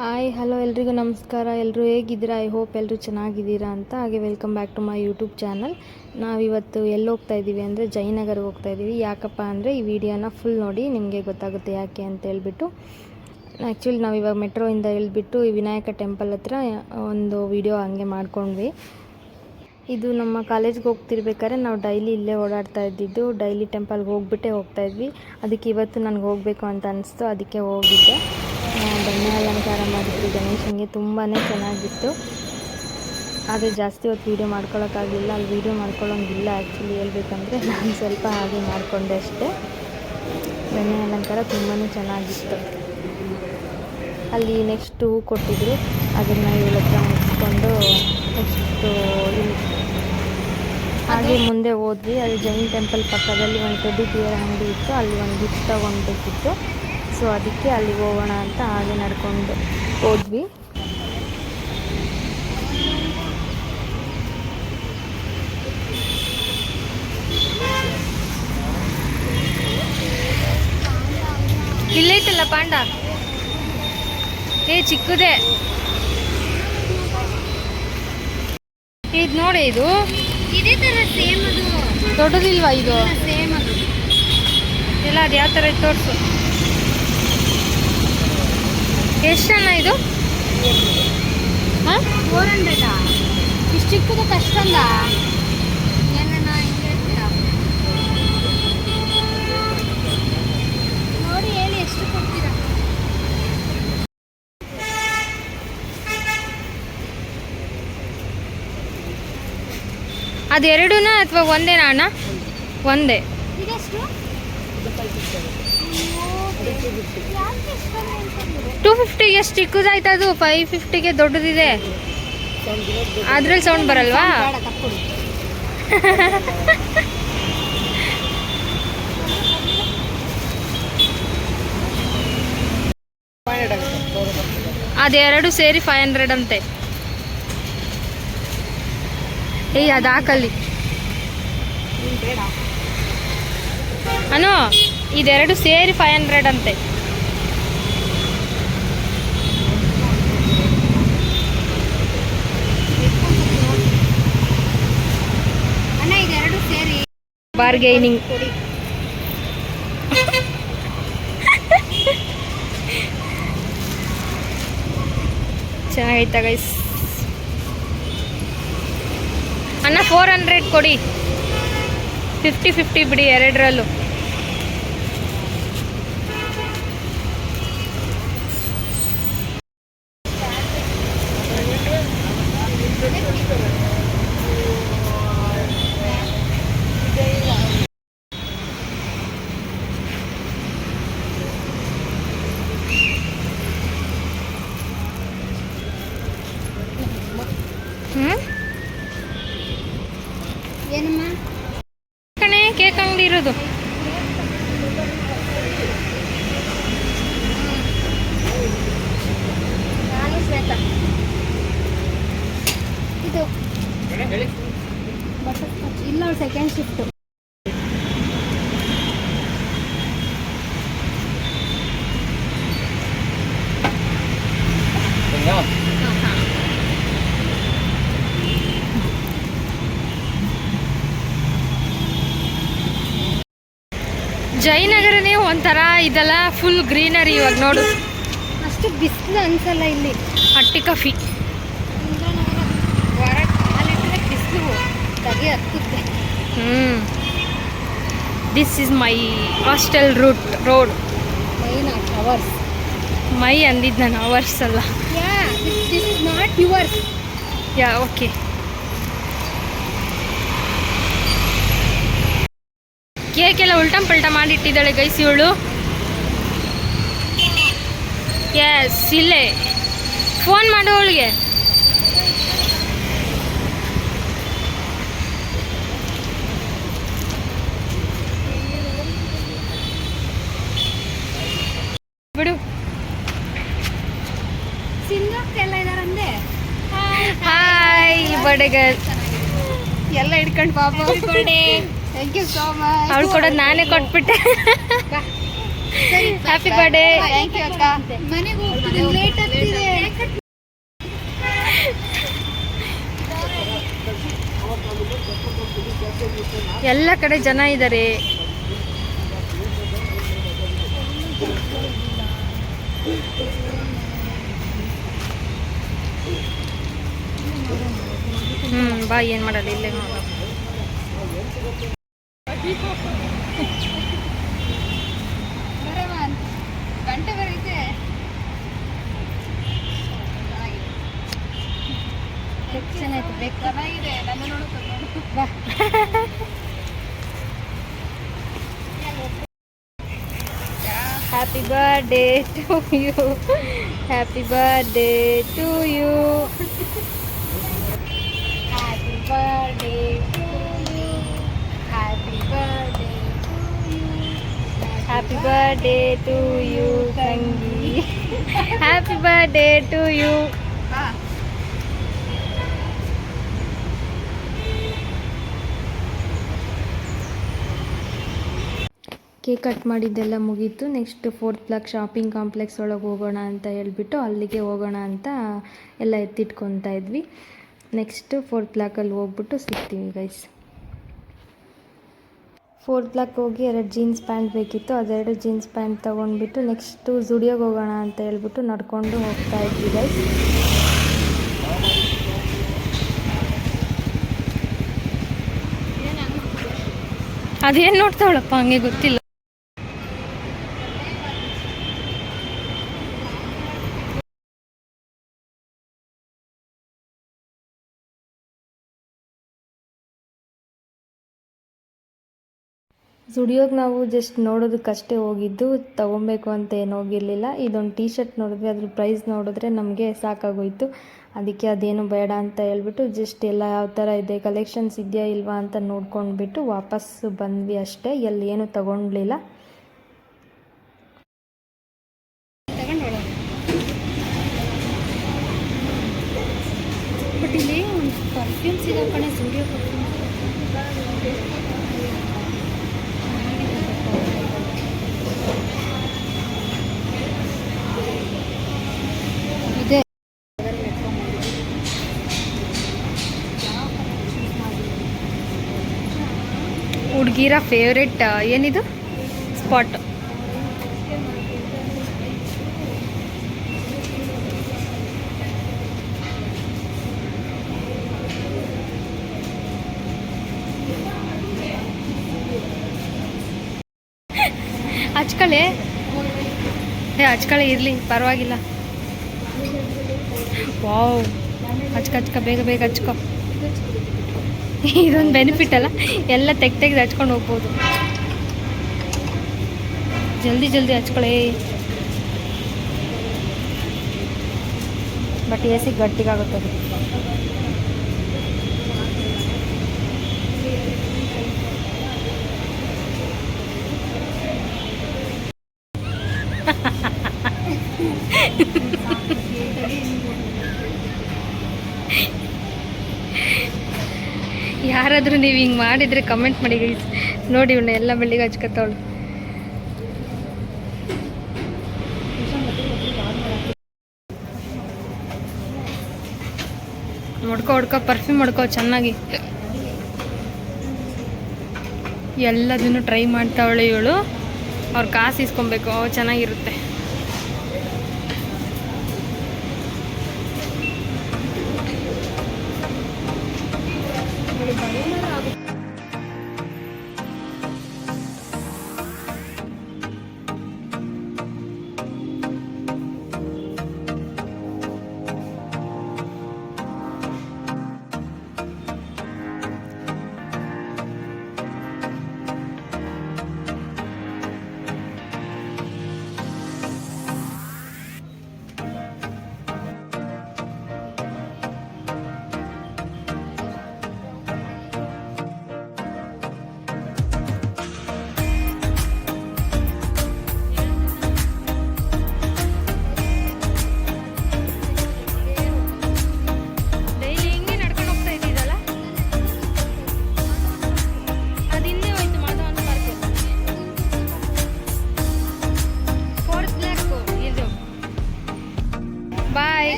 Hi hello ಎಲ್ರಿಗೂ ನಮಸ್ಕಾರ. ಎಲ್ಲರೂ ಹೇಗಿದ್ದೀರಾ? ಐ ಹೋಪ್ ಎಲ್ಲರೂ ಚೆನ್ನಾಗಿದ್ದೀರಾ ಅಂತ. ಹಾಗೆ welcome back to my YouTube channel ನಾವಿವತ್ತು ಎಲ್ಲಿ ಹೋಗ್ತಾ ಇದ್ದೀವಿ ಅಂದರೆ ಜಯನಗರ್ಗೆ ಹೋಗ್ತಾ ಇದ್ದೀವಿ. ಯಾಕಪ್ಪ ಅಂದರೆ ಈ ವಿಡಿಯೋನ ಫುಲ್ ನೋಡಿ ನಿಮಗೆ ಗೊತ್ತಾಗುತ್ತೆ ಯಾಕೆ ಅಂತ ಹೇಳ್ಬಿಟ್ಟು. ಆ್ಯಕ್ಚುಲಿ ನಾವಿವಾಗ ಮೆಟ್ರೋಯಿಂದ ಇಳಿದ್ಬಿಟ್ಟು ಈ ವಿನಾಯಕ ಟೆಂಪಲ್ ಹತ್ರ ಒಂದು ವಿಡಿಯೋ ಹಂಗೆ ಮಾಡ್ಕೊಂಡ್ವಿ. ಇದು ನಮ್ಮ ಕಾಲೇಜ್ಗೆ ಹೋಗ್ತಿರ್ಬೇಕಾದ್ರೆ ನಾವು ಡೈಲಿ ಇಲ್ಲೇ ಓಡಾಡ್ತಾ ಇದ್ದಿದ್ದು ಡೈಲಿ ಟೆಂಪಲ್ಗೆ ಹೋಗ್ಬಿಟ್ಟೆ ಹೋಗ್ತಾ ಇದ್ವಿ. ಅದಕ್ಕೆ ಇವತ್ತು ನನಗೆ ಹೋಗಬೇಕು ಅಂತ ಅನಿಸ್ತು. ಅದಕ್ಕೆ ಹೋಗಿದ್ದೆ. ಬಣ್ಣ ಅಲಂಕಾರ ಮಾಡಿದ್ರು. ಗಣೇಶನಿಗೆ ತುಂಬಾ ಚೆನ್ನಾಗಿತ್ತು. ಆದರೆ ಜಾಸ್ತಿ ಹೊತ್ತು ವೀಡಿಯೋ ಮಾಡ್ಕೊಳ್ಳೋಕ್ಕಾಗಿಲ್ಲ ಅಲ್ಲಿ ವೀಡಿಯೋ ಮಾಡ್ಕೊಳ್ಳೋಂಗಿಲ್ಲ ಆ್ಯಕ್ಚುಲಿ ಹೇಳ್ಬೇಕಂದ್ರೆ ನಾನು ಸ್ವಲ್ಪ ಹಾಗೆ ಮಾಡಿಕೊಂಡೆ ಅಷ್ಟೇ. ಬೆಣ್ಣೆ ಅಲಂಕಾರ ತುಂಬಾ ಚೆನ್ನಾಗಿತ್ತು. ಅಲ್ಲಿ ನೆಕ್ಸ್ಟ್ ಹೂ ಕೊಟ್ಟಿದ್ರು. ಅದನ್ನು ಇವಳ ಹತ್ರ ಮುಗಿಸ್ಕೊಂಡು ನೆಕ್ಸ್ಟು ಹಾಗೆ ಮುಂದೆ ಹೋದ್ವಿ. ಅಲ್ಲಿ ಜೈನ್ ಟೆಂಪಲ್ ಪಕ್ಕದಲ್ಲಿ ಒಂದು ಟೆಡ್ಡಿ ಬಿಯರ್ ಅಂಗಡಿ ಇತ್ತು. ಅಲ್ಲಿ ಒಂದು ಗಿಫ್ಟ್ ತೊಗೊಳ್ಬೇಕಿತ್ತು ಸೊ ಅದಕ್ಕೆ ಅಲ್ಲಿಗೆ ಹೋಗೋಣ ಅಂತ ಹಾಗೆ ನಡ್ಕೊಂಡು ಹೋದ್ವಿ. ಇಲ್ಲೈತಲ್ಲ ಪಾಂಡ? ಏ ಚಿಕ್ಕದೇ. ಇದು ನೋಡಿ ಇದು. ಇದೇ ತರ ಸೇಮ್ ಅದು. ದೊಡ್ಡದಿಲ್ವಾ ಇದು? ಸೇಮ್ ಅದು. ಎಲ್ಲ ಅದು ಯಾವ ಥರ ತೋರಿಸು. ಎಷ್ಟು ಅಣ್ಣ ಇದು? ಹಾಂ? ಫೋರ್ ಹಂಡ್ರೆಡ್ ಇಷ್ಟು ಚಿಕ್ಕದು ಕಷ್ಟ ಏನಣ್ಣ ಹಿಂಗೆ ಹೇಳ್ತೀರಾ? ನೋಡಿ ಹೇಳಿ ಎಷ್ಟು ಕೊಡ್ತೀರಾ? ಅದು ಎರಡೂನ ಅಥವಾ ಒಂದೇನಾ ಅಣ್ಣ? ಒಂದೇ. ಇದೆಷ್ಟು? ಟೂ ಫಿಫ್ಟಿಗೆ ಚಿಕ್ಕದಾಯ್ತು ಅದು ಫೈವ್ ಫಿಫ್ಟಿಗೆ ದೊಡ್ಡದಿದೆ. ಅದ್ರಲ್ಲಿ ಸೌಂಡ್ ಬರಲ್ವಾ? ಅದೆರಡು ಸೇರಿ ಫೈವ್ ಹಂಡ್ರೆಡ್ ಅಂತೆ. ಏಯ್ ಅದು ಹಾಕಲ್ಲಿ ಅನು ಇದೆರಡು ಸೇರಿ ಫೈವ್ ಹಂಡ್ರೆಡ್ ಅಂತೆ. ಬಾರ್ಗೈನಿಂಗ್ ಕೊಡಿ. ಚೆನ್ನಾಗೈತ ಗೈಸ್ ಅಣ್ಣ ಫೋರ್ ಹಂಡ್ರೆಡ್ ಕೊಡಿ. ಫಿಫ್ಟಿ ಫಿಫ್ಟಿ ಬಿಡಿ ಎರಡರಲ್ಲೂ ಹ್ಞೂ ಏನಮ್ಮ ಕಣೆ ಕೇಕ್ ಅಂಗಡಿ ಇರೋದು ನಾನು ಶ್ವೇತಾ ಇದು ಬಟರ್ ಸ್ಕಾಚ್ ಇಲ್ಲ ಸೆಕೆಂಡ್ ಶಿಫ್ಟ್ ಜಯನಗರನೇ ಒಂಥರ ಇದೆಲ್ಲ ಫುಲ್ ಗ್ರೀನರಿ ಇವಾಗ ನೋಡು. ಅಷ್ಟು ಬಿಸಿಲು ಅನ್ಸಲ್ಲ ಇಲ್ಲಿ. ಹಟ್ಟಿ ಕಾಫಿ ಬಿಸಿಲು. ತಗೆ ಹತ್ತುತ್ತೆ. This is my hostel route road ours. My ಅಂದಿದ್ದು ನಾನು ಅವರ್ಸ್ ಅಲ್ಲ. ನಾಟ್ ಯುವರ್ಸ್ ಯಾ ಓಕೆ ಕೇಕೆಲ್ಲ ಉಲ್ಟಂ ಪಲ್ಟ ಮಾಡಿಟ್ಟಿದ್ದಾಳೆ ಗೈಸ್ ಇವಳು. ಎಸ್ ಇಲ್ಲೇ. ಫೋನ್ ಮಾಡು ಅವಳಿಗೆ ಬಿಡು ಸಿಂಗರ್ಸ್ ಎಲ್ಲ ಇದಾರಂದೆ ಹಾಯ್ ಗರ್ಲ್ ಎಲ್ಲ ಹಿಡ್ಕೊಂಡು ಪಾಪ ಥ್ಯಾಂಕ್ ಯು ಸೋ ಮಚ್ ಅವ್ಳು ಕೊಡೋದು ನಾನೇ ಕೊಟ್ಬಿಟ್ಟೆ. ಹ್ಯಾಪಿ ಬರ್ಡೇ ಥ್ಯಾಂಕ್ ಯು ಅಕ್ಕ. ಮನೆಗೆ ಲೇಟ್ ಆಗ್ತಿದೆ. ಎಲ್ಲ ಕಡೆ ಜನ ಇದ್ದಾರೆ ಹ್ಮ್, ಬಾ, ಏನ್ ಮಾಡಲ್ಲ, ಇಲ್ಲೇ ಬರಮ್ಮ ಗಂಟೆ ಬರೀತೆ ಚೆನ್ನಾಯ್ತು ಬೇಕು happy birthday to you happy birthday to you birthday to you ತಂಗಿ happy birthday to you cake cut ಮಾಡಿದ್ದೆಲ್ಲ ಮುಗೀತು. Next fourth block shopping complex ಒಳಗೆ ಹೋಗೋಣ ಅಂತ ಹೇಳ್ಬಿಟ್ಟು ಅಲ್ಲಿಗೆ ಹೋಗೋಣ ಅಂತ ಎಲ್ಲ ಎತ್ತಿಟ್ಕೊತಾ ಇದ್ವಿ. ನೆಕ್ಸ್ಟ್ ಫೋರ್ತ್ ಬ್ಲಾಕಲ್ಲಿ ಹೋಗ್ಬಿಟ್ಟು ಸಿಗ್ತೀವಿ ಗೈಸ್ ಫೋರ್ತ್ ಬ್ಲಾಕ್ ಹೋಗಿ ಎರಡು ಜೀನ್ಸ್ ಪ್ಯಾಂಟ್ ಬೇಕಿತ್ತು. ಅದೆರಡು ಜೀನ್ಸ್ ಪ್ಯಾಂಟ್ ತೊಗೊಂಡ್ಬಿಟ್ಟು ನೆಕ್ಸ್ಟು ಜುಡಿಯೋಗೆ ಹೋಗೋಣ ಅಂತ ಹೇಳ್ಬಿಟ್ಟು ನಡ್ಕೊಂಡು ಹೋಗ್ತಾ ಇದ್ವಿ ಗೈಸ್ ಅದೇನು ನೋಡ್ತಾವಳಪ್ಪ, ಹಂಗೆ ಗೊತ್ತಿಲ್ಲ. ಜುಡಿಯೋಗೆ ನಾವು ಜಸ್ಟ್ ನೋಡೋದಕ್ಕಷ್ಟೇ ಹೋಗಿದ್ದು, ತೊಗೊಬೇಕು ಅಂತ ಏನು ಹೋಗಿರಲಿಲ್ಲ. ಇದೊಂದು ಟೀ ಶರ್ಟ್ ನೋಡಿದ್ವಿ ಅದ್ರ ಪ್ರೈಸ್ ನೋಡಿದ್ರೆ ನಮಗೆ ಸಾಕಾಗೋಯ್ತು. ಅದಕ್ಕೆ ಅದೇನು ಬೇಡ ಅಂತ ಹೇಳ್ಬಿಟ್ಟು ಜಸ್ಟ್ ಎಲ್ಲ ಯಾವ ಥರ ಇದೆ ಕಲೆಕ್ಷನ್ಸ್ ಇದೆಯಾ ಇಲ್ವಾ ಅಂತ ನೋಡ್ಕೊಂಡ್ಬಿಟ್ಟು ವಾಪಸ್ಸು ಬಂದ್ವಿ ಅಷ್ಟೇ. ಎಲ್ಲಿ ಏನು ತಗೊಂಡ್ಲಿಲ್ಲ. ಹುಡುಗಿರ ಫೇವ್ರೆಟ್ ಏನಿದು? ಸ್ಪಾಟ್ ಹಚ್ಕಳೆ ಏ ಹಚ್ಕಳೆ ಇರಲಿ, ಪರವಾಗಿಲ್ಲ. ವಾವ್. ಹಚ್ಕ ಹಚ್ಕ ಬೇಗ ಬೇಗ ಹಚ್ಕೊ ಇದೊಂದು ಬೆನಿಫಿಟ್ ಅಲ್ಲ? ಎಲ್ಲ ತೆಗ್ ತೆಗ್ದು ಹಚ್ಕೊಂಡು ಹೋಗ್ಬೋದು. ಜಲ್ದಿ ಜಲ್ದಿ ಹಚ್ಕೊಳ್ಳಿ. ಬಟ್ ಎ ಸಿ ಗಟ್ಟಿಗಾಗುತ್ತದೆ ಯಾರಾದರೂ ನೀವು ಹಿಂಗೆ ಮಾಡಿದರೆ ಕಮೆಂಟ್ ಮಾಡಿ. ನೋಡಿ ಇವನ್ನ ಎಲ್ಲ ಬೆಳ್ಳಿಗೆ ಹಚ್ಕೊತಾವಳು. ಹೊಡ್ಕೊ ಹೊಡ್ಕೊ ಪರ್ಫ್ಯೂಮ್ ಹೊಡ್ಕೊ, ಚೆನ್ನಾಗಿ. ಎಲ್ಲದನ್ನು ಟ್ರೈ ಮಾಡ್ತಾವಳೆ ಇವಳು. ಅವ್ರು ಕಾಸು ಇಸ್ಕೊಬೇಕು ಚೆನ್ನಾಗಿರುತ್ತೆ.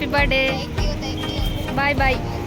happy birthday. Thank you. Bye bye.